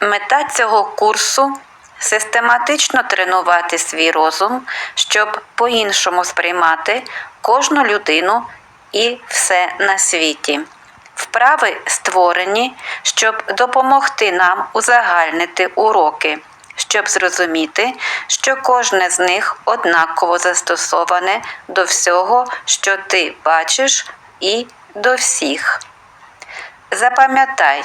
Мета цього курсу систематично тренувати свій розум, щоб по-іншому сприймати кожну людину і все на світі. Вправи створені, щоб допомогти нам узагальнити уроки, щоб зрозуміти, що кожне з них однаково застосоване до всього, що ти бачиш, і до всіх. Запам'ятай,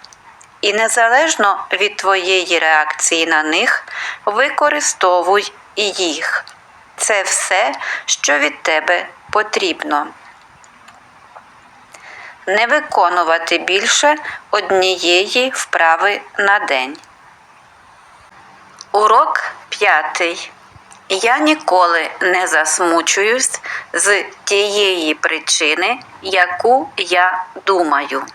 І незалежно від твоєї реакції на них, використовуй їх. Це все, що від тебе потрібно. Не виконувати більше однієї вправи на день. Урок п'ятий. Я ніколи не засмучуюсь з тієї причини, яку я думаю.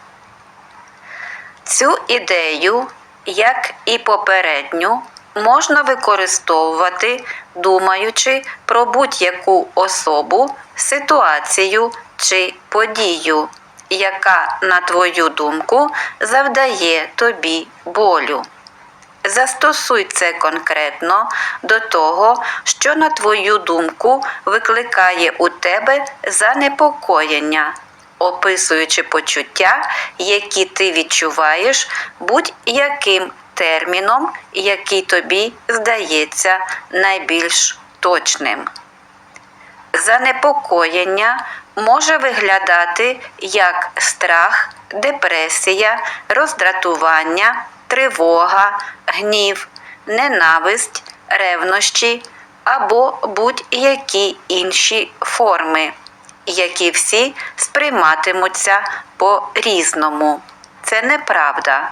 Цю ідею, як і попередню, можна використовувати, думаючи про будь-яку особу, ситуацію чи подію, яка, на твою думку, завдає тобі болю. Застосуй це конкретно до того, що, на твою думку, викликає у тебе занепокоєння, описуючи почуття, які ти відчуваєш будь-яким терміном, який тобі здається найбільш точним. Занепокоєння може виглядати як страх, депресія, роздратування, тривога, гнів, ненависть, ревнощі або будь-які інші форми, які всі сприйматимуться по-різному. Це неправда.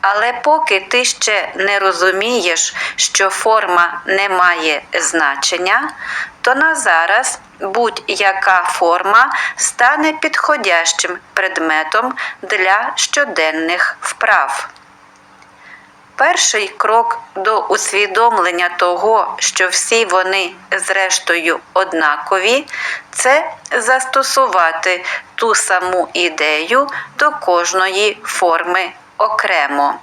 Але поки ти ще не розумієш, що форма не має значення, то на зараз будь-яка форма стане підходящим предметом для щоденних вправ. Перший крок до усвідомлення того, що всі вони зрештою однакові, це застосувати ту саму ідею до кожної форми окремо.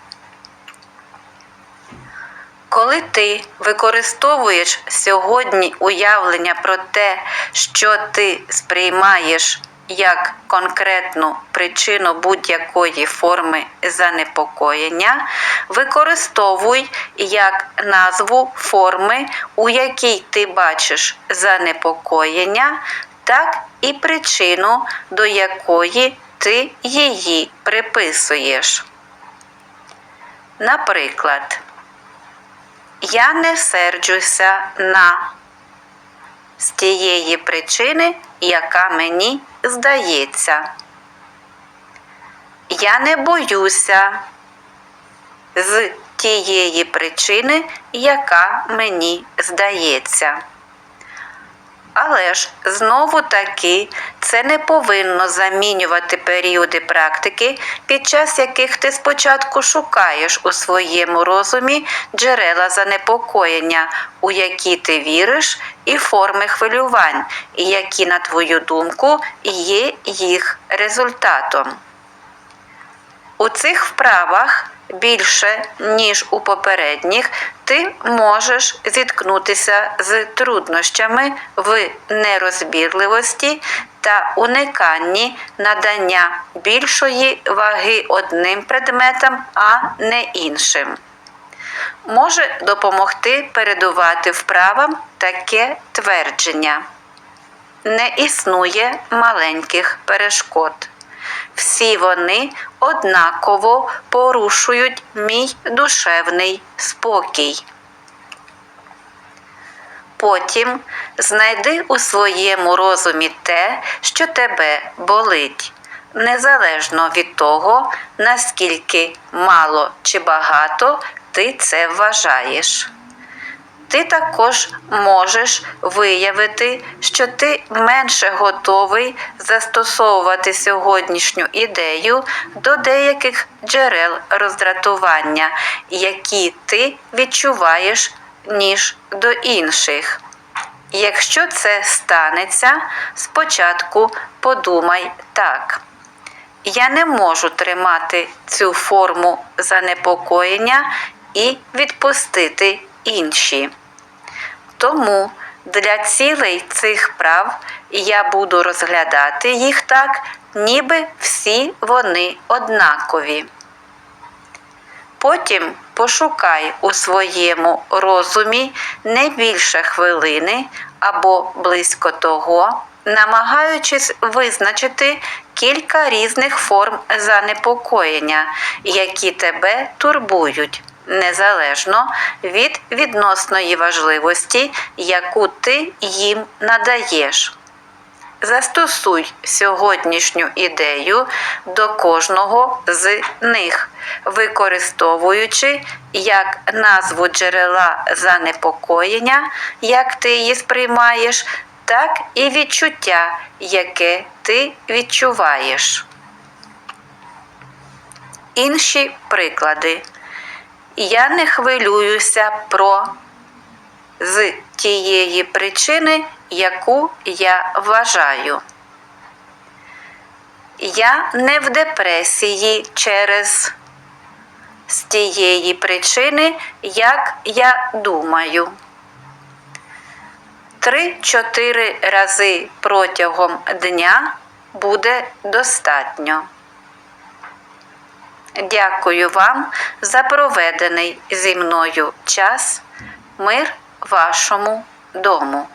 Коли ти використовуєш сьогодні уявлення про те, що ти сприймаєш як конкретну причину будь-якої форми занепокоєння, використовуй як назву форми, у якій ти бачиш занепокоєння, так і причину, до якої ти її приписуєш. Наприклад, я не серджуся на з тієї причини, яка мені здається. Я не боюся з тієї причини, яка мені здається. Але ж знову таки це не повинно замінювати періоди практики, під час яких ти спочатку шукаєш у своєму розумі джерела занепокоєння, у які ти віриш, і форми хвилювань, які, на твою думку, є їх результатом. У цих вправах більше, ніж у попередніх, ти можеш зіткнутися з труднощами в нерозбірливості та униканні надання більшої ваги одним предметам, а не іншим. Може допомогти передувати вправам таке твердження. Не існує маленьких перешкод. Всі вони однаково порушують мій душевний спокій. Потім знайди у своєму розумі те, що тебе болить, незалежно від того, наскільки мало чи багато ти це вважаєш. Ти також можеш виявити, що ти менше готовий застосовувати сьогоднішню ідею до деяких джерел роздратування, які ти відчуваєш, ніж до інших. Якщо це станеться, спочатку подумай так. Я не можу тримати цю форму занепокоєння і відпустити інші. Тому для цілей цих прав я буду розглядати їх так, ніби всі вони однакові. Потім пошукай у своєму розумі не більше хвилини або близько того, намагаючись визначити кілька різних форм занепокоєння, які тебе турбують, незалежно від відносної важливості, яку ти їм надаєш. Застосуй сьогоднішню ідею до кожного з них, використовуючи як назву джерела занепокоєння, як ти її сприймаєш, так і відчуття, яке ти відчуваєш. Інші приклади. Я не хвилююся про з тієї причини, яку я вважаю. Я не в депресії через з тієї причини, як я думаю. Три-чотири рази протягом дня буде достатньо. Дякую вам за проведений зі мною час. Мир вашому дому.